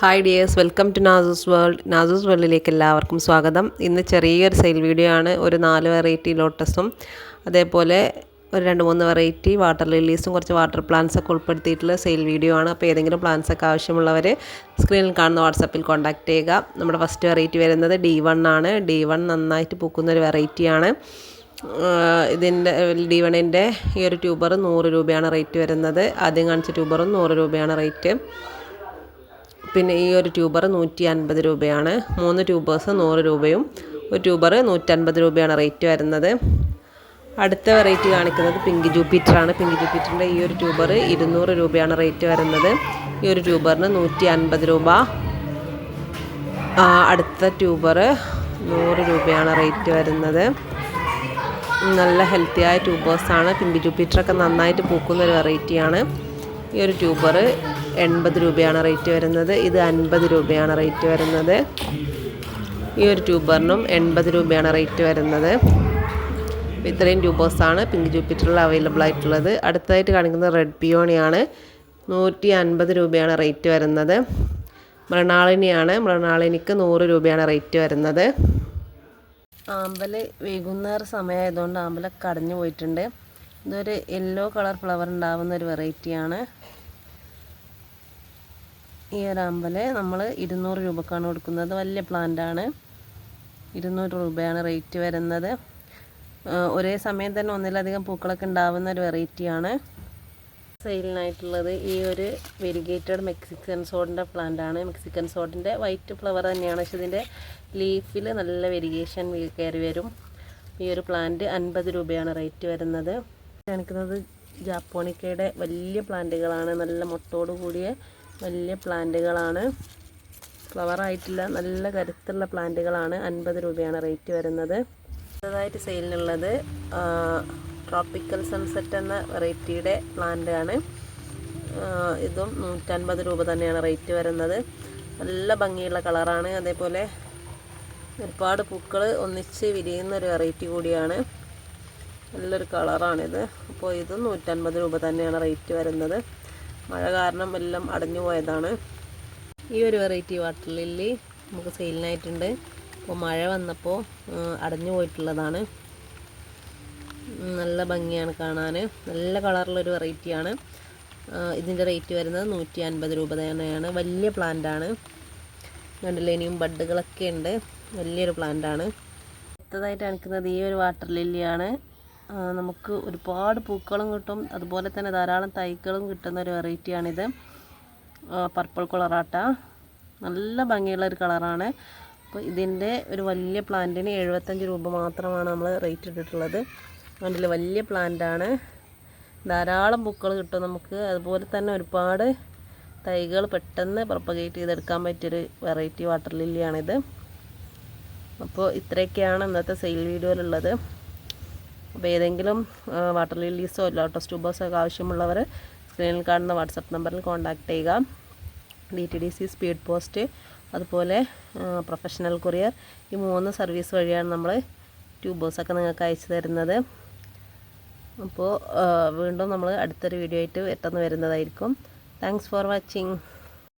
Hi dears welcome to Nasoos world Nasoos വേൾഡിലേക്ക് എല്ലാവർക്കും സ്വാഗതം. ഇന്ന് ചെറിയൊരു സെയിൽ വീഡിയോ ആണ്. ഒരു നാല് വെറൈറ്റി ലോട്ടസും അതേപോലെ ഒരു രണ്ട് മൂന്ന് വെറൈറ്റി വാട്ടർ ലില്ലീസും കുറച്ച് വാട്ടർ പ്ലാന്റ്സ് ഒക്കെ ഉൾപ്പെടുത്തിയിട്ടുള്ള സെയിൽ വീഡിയോ ആണ്. അപ്പോൾ ഏതെങ്കിലും പ്ലാന്റ്സ് ഒക്കെ ആവശ്യമുള്ളവർ സ്ക്രീനിൽ കാണുന്ന വാട്സപ്പിൽ കോൺടാക്റ്റ് ചെയ്യുക. നമ്മുടെ ഫസ്റ്റ് വെറൈറ്റി വരുന്നത് ഡി വൺ ആണ്. ഡി വൺ നന്നായിട്ട് പൂക്കുന്ന ഒരു വെറൈറ്റിയാണ് ഇതിന്റെ ഡി വണ്ണിന്റെ ഈ ഒരു ട്യൂബർ നൂറ് രൂപയാണ് റേറ്റ് വരുന്നത്. ആദ്യം കാണിച്ച ട്യൂബറും നൂറ് രൂപയാണ് റേറ്റ് പിന്നെ ഈ ഒരു ട്യൂബർ നൂറ്റി അൻപത് രൂപയാണ്. മൂന്ന് ട്യൂബേഴ്സ് നൂറ് രൂപയും ഒരു ട്യൂബർ നൂറ്റൻപത് രൂപയാണ് റേറ്റ് വരുന്നത്. അടുത്ത വെറൈറ്റി കാണിക്കുന്നത് പിങ്ക് ജൂപ്പിറ്ററാണ്. പിങ്ക് ജൂപ്പിറ്ററിന്റെ ഈ ഒരു ട്യൂബർ ഇരുന്നൂറ് രൂപയാണ് റേറ്റ് വരുന്നത്. ഈ ഒരു ട്യൂബറിന് നൂറ്റി അൻപത് രൂപ അടുത്ത ട്യൂബർ നൂറ് രൂപയാണ് റേറ്റ് വരുന്നത്. നല്ല ഹെൽത്തിയായ ട്യൂബേഴ്സാണ്. പിങ്ക് ജൂപ്പിറ്ററൊക്കെ നന്നായിട്ട് പൂക്കുന്ന ഒരു വെറൈറ്റിയാണ്. ഈ ഒരു ട്യൂബർ എൺപത് രൂപയാണ് റേറ്റ് വരുന്നത്. ഇത് അൻപത് രൂപയാണ് റേറ്റ് വരുന്നത്. ഈ ഒരു ട്യൂബറിനും എൺപത് രൂപയാണ് റേറ്റ് വരുന്നത്. ഇത്രയും ട്യൂബേഴ്സാണ് പിങ്ക് ജൂപ്പിറ്ററിൽ അവൈലബിൾ ആയിട്ടുള്ളത്. അടുത്തതായിട്ട് കാണിക്കുന്നത് റെഡ് പിയോണിയാണ്. നൂറ്റി അൻപത് രൂപയാണ് റേറ്റ് വരുന്നത്. മൃണാളിനിയാണ്. മൃണാളിനിക്ക് നൂറ് രൂപയാണ് റേറ്റ് വരുന്നത്. ആമ്പൽ വൈകുന്നേര സമയമായതുകൊണ്ട് ആമ്പല കടഞ്ഞു പോയിട്ടുണ്ട്. ഇതൊരു യെല്ലോ കളർ ഫ്ലവർ ഉണ്ടാവുന്ന ഒരു വെറൈറ്റിയാണ്. ഈ ഒരു അമ്പൽ നമ്മൾ ഇരുന്നൂറ് രൂപക്കാണ് കൊടുക്കുന്നത്. വലിയ പ്ലാന്റാണ് ഇരുന്നൂറ് രൂപയാണ് റേറ്റ് വരുന്നത്. ഒരേ സമയം തന്നെ ഒന്നിലധികം പൂക്കളൊക്കെ ഉണ്ടാവുന്ന ഒരു വെറൈറ്റിയാണ് സെയിലിനായിട്ടുള്ളത് ഈ ഒരു വെരിഗേറ്റഡ് മെക്സിക്കൻ സോഡിന്റെ പ്ലാന്റാണ് മെക്സിക്കൻ സോഡിന്റെ വൈറ്റ് ഫ്ലവർ തന്നെയാണ്. പക്ഷെ ഇതിന്റെ ലീഫിൽ നല്ല വെരിഗേഷൻ കയറി വരും. ഈ ഒരു പ്ലാന്റ് അൻപത് രൂപയാണ് റേറ്റ് വരുന്നത്. കാണിക്കുന്നത് ജാപ്പോണിക്കയുടെ വലിയ പ്ലാന്റുകളാണ് നല്ല മുട്ടോട് കൂടിയ വലിയ പ്ലാന്റുകളാണ്. ഫ്ലവർ ആയിട്ടില്ല നല്ല കരുത്തുള്ള പ്ലാന്റുകളാണ് അൻപത് രൂപയാണ് റേറ്റ് വരുന്നത്. അടുത്തതായിട്ട് സെയിലിനുള്ളത് ട്രോപ്പിക്കൽ സൺസെറ്റ് എന്ന വെറൈറ്റിയുടെ പ്ലാന്റ് ആണ് ഇതും നൂറ്റൻപത് രൂപ തന്നെയാണ് റേറ്റ് വരുന്നത്. നല്ല ഭംഗിയുള്ള കളറാണ്. അതേപോലെ ഒരുപാട് പൂക്കൾ ഒന്നിച്ച് വിരിയുന്ന ഒരു വെറൈറ്റി കൂടിയാണ്. നല്ലൊരു കളറാണിത്. അപ്പോൾ ഇതും നൂറ്റൻപത് രൂപ തന്നെയാണ് റേറ്റ് വരുന്നത്. മഴ കാരണം എല്ലാം അടഞ്ഞു പോയതാണ്. ഈ ഒരു വെറൈറ്റി വാട്ടർ ലില്ലി നമുക്ക് സെയിലിനായിട്ടുണ്ട് അപ്പോൾ മഴ വന്നപ്പോൾ അടഞ്ഞു പോയിട്ടുള്ളതാണ്. നല്ല ഭംഗിയാണ് കാണാൻ നല്ല കളറുള്ളൊരു വെറൈറ്റിയാണ് ഇതിന്റെ റേറ്റ് വരുന്നത് നൂറ്റി അൻപത് രൂപ തന്നെയാണ്. വലിയ പ്ലാന്റാണ് കണ്ടില്ലേ ഇനിയും ബഡ്ഡുകളൊക്കെ ഉണ്ട്. വലിയൊരു പ്ലാന്റാണ് അടുത്തതായിട്ട് കാണിക്കുന്നത് ഈ ഒരു വാട്ടർ ലില്ലിയാണ് നമുക്ക് ഒരുപാട് പൂക്കളും കിട്ടും. അതുപോലെ തന്നെ ധാരാളം തൈകളും കിട്ടുന്ന ഒരു വെറൈറ്റിയാണിത് പർപ്പിൾ കളറാട്ട നല്ല ഭംഗിയുള്ള ഒരു കളറാണ് അപ്പോൾ ഇതിന്റെ ഒരു വലിയ പ്ലാന്റിന് എഴുപത്തഞ്ച് രൂപ മാത്രമാണ് നമ്മൾ റേറ്റ് ഇട്ടിട്ടുള്ളത്. അതിൽ വലിയ പ്ലാന്റാണ് ധാരാളം പൂക്കൾ കിട്ടും നമുക്ക്. അതുപോലെ തന്നെ ഒരുപാട് തൈകൾ പെട്ടെന്ന് പ്രൊപ്പഗേറ്റ് ചെയ്തെടുക്കാൻ പറ്റിയൊരു വെറൈറ്റി വാട്ടർ ലില്ലിയാണിത് അപ്പോൾ ഇത്രയൊക്കെയാണ് ഇന്നത്തെ സെയിൽ വീഡിയോയിലുള്ളത് അപ്പോൾ ഏതെങ്കിലും വാട്ടർ ലില്ലീസോ ലോട്ടസ് ട്യൂബേഴ്സോ ഒക്കെ ആവശ്യമുള്ളവർ സ്ക്രീനിൽ കാണുന്ന വാട്സപ്പ് നമ്പറിൽ കോൺടാക്റ്റ് ചെയ്യുക. D T D C speed post അതുപോലെ പ്രൊഫഷണൽ കൊറിയർ ഈ മൂന്ന് സർവീസ് വഴിയാണ് നമ്മൾ ട്യൂബേഴ്സൊക്കെ നിങ്ങൾക്ക് അയച്ചു തരുന്നത്. അപ്പോൾ വീണ്ടും നമ്മൾ അടുത്തൊരു വീഡിയോ ആയിട്ട് എത്തുന്നു വരുന്നതായിരിക്കും. Thanks for watching